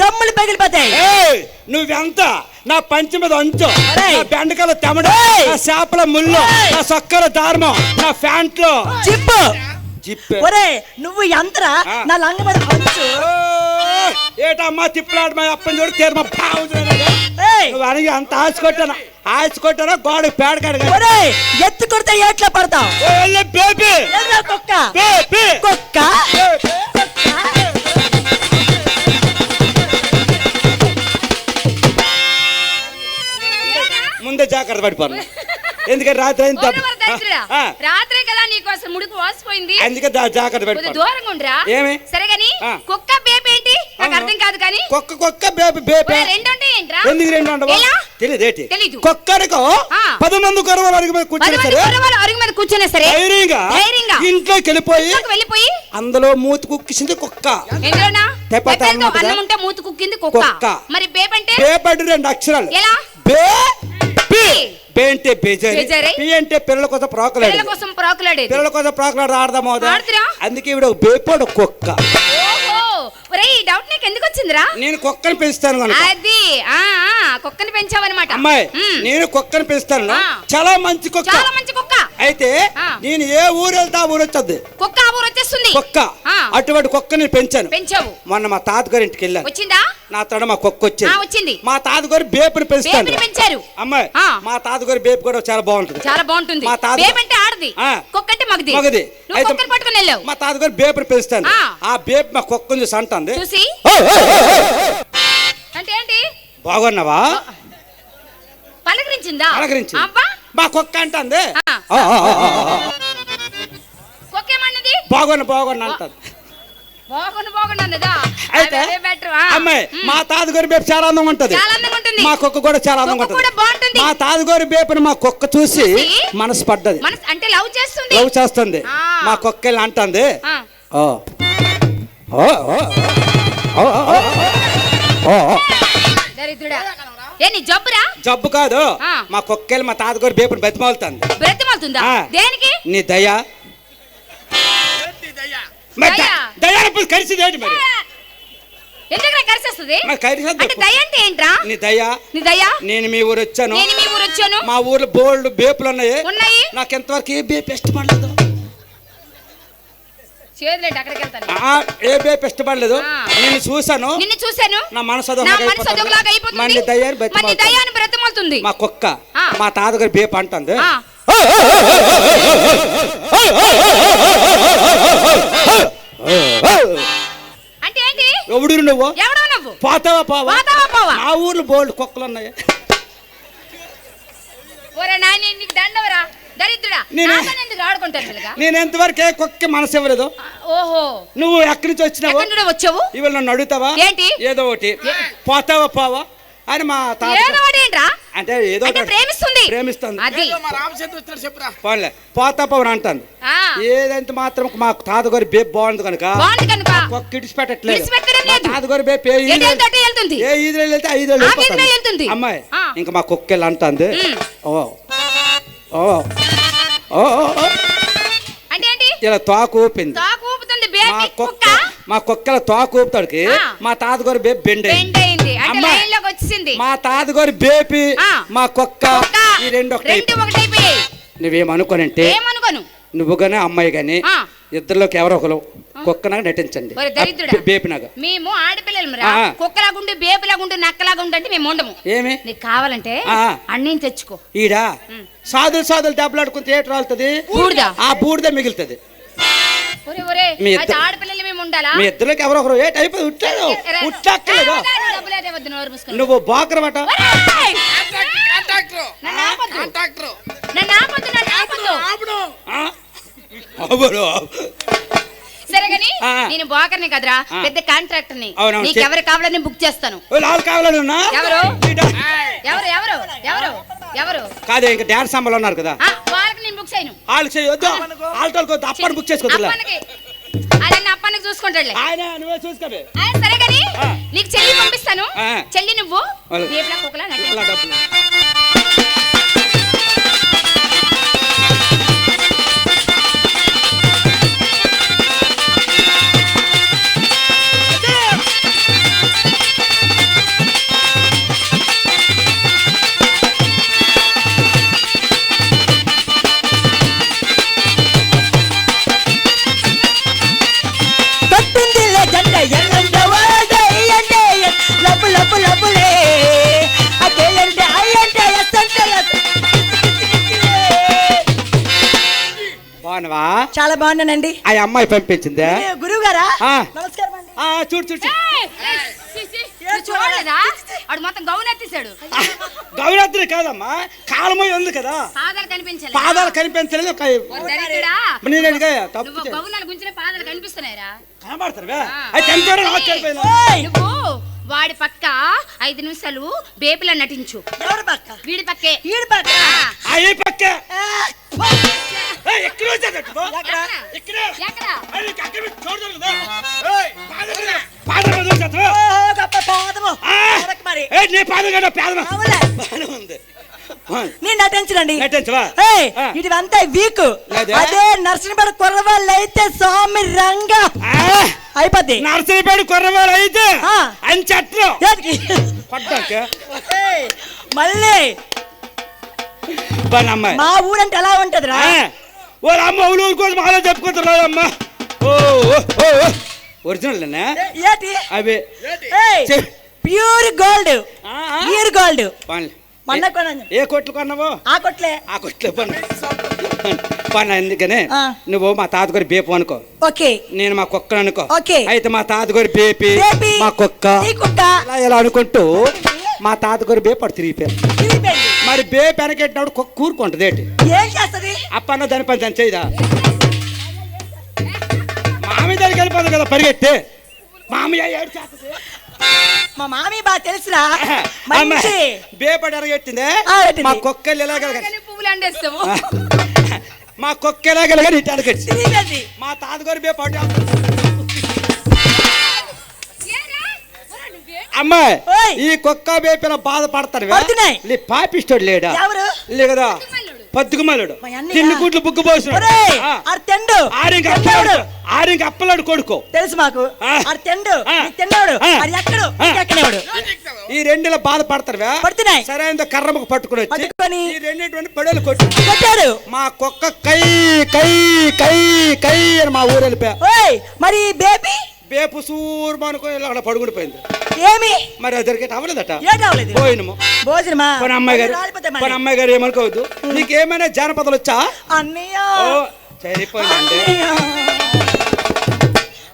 డమ్ములు పగిలిపోతాయి. నువ్వెంత? నా పంచి మీద అంచు. నా బెండకాయల తెమడ. నా చేపల ముళ్ళు. నా సొక్కల దారుమం. నా ప్యాంట్లో. జిప్పు. జిప్పే. ఒరే నువ్వు ఎంతరా. నా లంగ మీద ఓయ్, ఏటమ్మా తిప్పలాడు మా అప్పని చూడు తీరు మా నువ్వు అడిగి అంత ఆశ కొట్టాను? ఆశ కొట్టానా? గోడ పేడ కడగా ఎత్తు కొడితే ఏట్లా పడతావు? బేబీ. కుక్క. కుక్క? జాగ్రత్త పడిపోను ఎందుకంటే రాత్రి అయింది. ఆ, రాత్రే కదా నీకోసం ముడుకు వాసిపోయింది. అందుకే దా- జాగ్రత్త పడిపోను దూరంగా ఉండరా. ఏమి? సరే గాని ఆ. కుక్క బేబీ ఏంటి? నాకు. అర్థం కాదు కానీ. కుక్క కుక్క బేబీ బేబీ. రెండు ఉంటాయి ఏంట్రా? ఎందుకు రెండు ఉండవు ఎలా? తెలియదు ఏంటి? తెలీదు. కుక్కడికో ఆ. పది మంది కొరవలు అడిగి మీద పది కూర్చొని మంది సరే? కుర్రవాళ్ళు అరుగు మీద కూర్చున్నా సరే? ధైర్యంగా ధైర్యంగా. ఇంట్లోకి వెళ్ళిపోయి ఇంట్లోకి వెళ్ళిపోయి? అందులో మూతి కుక్కిసింది కుక్క. ఎందులోనా? తెప్ప అన్నం ఉంటుందా? అన్నం ఉంటే మూతి కుక్కింది కుక్క. కుక్క. మరి బేబ్ అంటే? బేపడి రెండు అక్షరాలు. ఎలా? బే పి పి. బే అంటే బేజారి. బేజారి. పి అంటే పిల్లల కోసం ప్రాకులాడు పిల్లల కోసం ప్రాకులాడేది. పిల్లల కోసం ప్రాకులాడు ఆడదాం అవుదా ఆడుతురా? అందుకే బేపోడు కుక్క. ఓహో. ఒరేయ్ ఈ డౌట్ నీకు ఎందుకు వచ్చిందిరా నేను కుక్కని పెంచుతాను కనుక. అది. ఆ ఆ కుక్కని పెంచావన్నమాట. అమ్మాయి. నేను కుక్కని పెంచుతాను. ఆ. చాలా మంచి కుక్క. చాలా మంచి కుక్క. అయితే. నేను ఏ ఊరు వెళ్తా ఊరు వచ్చద్ది కుక్క ఊరు వచ్చేస్తుంది కుక్క. అటువంటి కుక్కని పెంచాను. పెంచావు. మొన్న మా తాతగారి ఇంటికి వెళ్ళాను. వచ్చిందా? నా తోడ మా కుక్క వచ్చింది. వచ్చింది. మా తాతగారు బేపుని పెంచుతాను పెంచారు. అమ్మాయి. మా తాతగారి బేపు కూడా చాలా బాగుంటుంది. చాలా బాగుంటుంది. మా తాత- అంటే ఆడది. కుక్క అంటే మగది. మగది. అయితే కుక్కని పట్టుకుని వెళ్ళావు. మా తాతగారు బేపుని పెంచుతాను ఆ. బేపు మా కుక్కని చూసి అంటుంది. చూసి? అంటే ఏంటి? బాగున్నావా? పలకరించిందా? పలకరించింది. అబ్బా! మా కుక్క అంటుంది. అయితే అమ్మాయి మా తాతగారి బేపు చాలా అందంగా ఉంటది. మా కుక్క కూడా చాలా అందంగా ఉంటది. మా తాతగారి బేపుని మా కుక్క చూసి? మనసు పడ్డది అంటే లవ్ చేస్తుంది. లవ్ చేస్తుంది. ఆ. మా కుక్క అంటుంది. ఆ. ఓ. ఓ ఓ ఓ, ఓ, ఓ, ఓ, ఓ. దరిద్రుడా. ఏ నీ జబ్బురా? జబ్బు కాదు. ఆ. మా కుక్కెళ్ళి మా తాతగారి బేపుని బతిమాలుతుంది బ్రతిమలుతుందా? ఆ. దేనికి? నీ దయ. మరి ద- దయ? దయాలప్పుడు కలిసింది ఏంటి మరి? ఎందుకు నాకు కలిసేస్తుంది మరి కలిసి అంటే దయ అంటే ఏంట్రా? నీ దయ. నీ దయ? నేను మీ ఊరు వచ్చాను. నేను మీ ఊరు వచ్చాను. మా ఊర్లో బోల్డ్ బేపులు ఉన్నాయి. ఉన్నాయి. నాకు ఎంతవరకు ఏ బేపు ఇష్టపడలేదు. చేదులేండి అక్కడికి వెళ్తాను ఆ, ఏ ఇష్టపడలేదు ఆ. నేను చూశాను. నిన్ను చూశాను. నా మనసు అయిపోతుంది. దయ్యాన్ని మా కుక్క ఆ. మా తాతగారి బేపు అంటుంది ఆ. అంటే ఏంటి? ఎవడు నువ్వు? ఎవడో నువ్వు? పోతావా పోవా? పోతావా పోవా? మా ఊర్లో బోల్డ్ కుక్కలు ఉన్నాయి ఒరే నాయన నీకు దండవరా? దరిద్రుడా? నేనే- నాతోనే ఎందుకు ఆడుకుంటాను మెల్లగా? నేను ఎంతవరకు ఏ కుక్క మనసు ఇవ్వలేదు. ఓహో. నువ్వు ఎక్కడి నుంచి వచ్చినావు? వచ్చావు? ఇవాళ నన్ను అడుగుతావా? ఏంటి? ఏదో ఒకటి. పోతావా పోవా? అని మా అంటే ఏదో ప్రేమిస్తుంది. ప్రేమిస్తుంది. చెప్పురా. పోన్లే. పోతా పవన్ అంటాను. ఆ, ఏదంటే మాత్రం మా తాతగారి బేబ్ బాగుంది కనుక. బాగుంది కనుక. కుక్క ఇడిచిపెట్టట్లేదు. విడిచిపెట్టడం మా లేదు. తాతగారి బేబ్ ఏ ఈదులు- వెళ్తే ఐదు. అమ్మాయి. ఇంకా మా కుక్కెళ్ళి అంటుంది. ఓ. అంటే ఏంటి ఇలా తోక ఊపింది తాకు ఊపుతుంది మా బేబీ కుక్క కుక్క మా కుక్కల తోక ఊపుతాడికి ఆ. మా తాతగారి బేబ్ బెండ్ అయింది. బెండ్ అయింది అంటే అమ్మా. లైన్లోకి వచ్చింది మా తాతగారి బేపి ఆ. మా కుక్క కుక్క ఈ రెండు ఒకటి రెండు ఒకటైపోయాయి నువ్వేమనుకోనంటే ఏమనుకోను నువ్వు గానీ అమ్మాయి గాని ఆ. ఇద్దరిలోకి ఎవరో ఒకరు కుక్కనగా నటించండి. బేపినగా. మేము ఆడపిల్లలు. కుక్కలాగుండు బేపులాగుండు నక్కలాగుండు అంటే మేము ఉండము. ఏమి? నీకు కావాలంటే. అన్నేం తెచ్చుకో. ఈడా? సాధులు సాధులు దెబ్బలాడుకుంటే ఏటి రాలుతుంది బూడిద. ఆ బూడిద మిగులుతుంది. ఒరే ఒరే మీ ఇద్దరికి ఎవరో ఒకరు వద్దు నోరు మూసుకొని. నువ్వు బాకరమాట! సరే. నేను బోకర్ని కదరా. పెద్ద కాంట్రాక్టర్ని అవునవును. నీకు ఎవరు కావాలని బుక్ చేస్తాను. కావాలని ఎవరు? ఎవరు ఎవరు ఎవరు ఎవరు? కాదే ఇంకా డాన్స్ సంబలు ఉన్నారు కదా. వాళ్ళకి నేను బుక్ చేయను. వాళ్ళకి చేయొద్దు వాళ్ళతో అప్పని బుక్ చేసుకోవద్దులే. అప్పన్నకి అదే అప్పన్నకి చూసుకుంటాడులే. ఆయన నువ్వే చూసుకోవే. ఆ, సరే గాని ఆ. నీకు చెల్లి పంపిస్తాను. చెల్లి నువ్వు. కుక్కలా చాలా బాగున్నానండి. ఆ అమ్మాయి పంపించిందే? గురువు గారా ఆ. నమస్కారం అండి. ఆ, చూడు చూడు చూడలేదా? వాడు మొత్తం గౌన్ ఎత్తేసాడు. కాదమ్మా కాలమై ఉంది కదా. పాదాలు కనిపించలే పాదాలు కనిపించలేదు నేను అడిగా తప్పు గౌనాల గుంచిన పాదాలు కనిపిస్తున్నాయిరా! నువ్వు వాడి పక్క ఐదు నిమిషాలు బేపిలా నటించు. ఎవరు పక్క? వీడి ఎక్కడ? ఎక్కడ? ఎక్కడ? అరే? ఏయ్? ఓ, గొప్ప పాదము. మరి? నీ పాదం కదా పేదమా. నేను నటించనండి. ఇదివంతా వీక్. అదే? నర్సనపడ కుర్రవాళ్ళు అయితే స్వామి రంగా. అయిపోద్ది. నర్సరీపేట కుర్రవారు అయితే. అని చెట్లు మళ్ళీ. మా ఊరంటే ఎలా ఉంటదిరా? ఆ, ఓ అమ్మ ఊరు కోసం అలా చెప్పుకుంటారు అమ్మ ఓ. ఒరిజినల్ అవి. Pure gold. Pure gold. మొన్న కొన్నాను. ఏ కొట్లు కొన్నావు? ఆ కొట్లే. ఆ కొట్లు పని. పని అందుకనే. నువ్వు మా తాతగారి బేపు అనుకో. ఓకే. నేను మా కుక్కను అనుకో. ఓకే. అయితే మా తాతగారి బేపి మా కుక్క కుక్క. ఇలా ఇలా అనుకుంటూ మా తాతగారి బేపు అటు. మరి బేపు వెనకెట్టినప్పుడు కుక్క కూరుకుంటుంది ఏంటి? ఏం చేస్తది? అప్పన్న దాని పని దాని చేయదా? మామి దానికి వెళ్ళిపోతుంది కదా పరిగెత్తి. మామయ్య ఏడు చేస్తుంది మా మామీ బాగా తెలుసురా. అమ్మ, మంచి. బేపడి. మా కుక్కలు పువ్వులు అండేస్తావు. మా కుక్క ఎరగెట్టి తిరిగింది మా తాతగారి బేపడి ఓయ్. ఈ కుక్క బేపిన బాధపడతారు. పాపిస్తాడు లేడా? ఎవరు? లే కదా పద్దుమల్లుడు. పద్దుకుమలుడు. తిండి గుడ్లు బుగ్గు పోసిన తెండు. ఆరింక. అప్పలాడు. ఆరింక అప్పలాడు కొడుకో. తెలుసు మాకు. ఆడు తెండు. ఆ. అది ఎక్కడు? ఆ. ఎక్కనేవాడు ఈ రెండులో బాధపడతారువే? పడుతున్నాయి. సరైన కర్రముకు పట్టుకుని పట్టుకొని. ఈ రెండింటి పడేలు కొట్టు. కొట్టాడు. మా కుక్క కై కై కై కై అని మా ఊరు వెళ్ళిపోయా. మరి బేబీ? బేపు సూరు అనుకో అక్కడ పడుకుడిపోయింది. ఏమి? మరి అది దొరికేట అవ్వలేదట. పోయినము భోజనమా. అమ్మాయి గారు అమ్మాయి గారు ఏమనుకోవద్దు? నీకు ఏమైనా జానపదాలు వచ్చా? అన్నయ్య. ఓ సరిపోయిందండి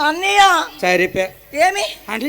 అన్నయ్య సరిపోయా ఏమి అంటే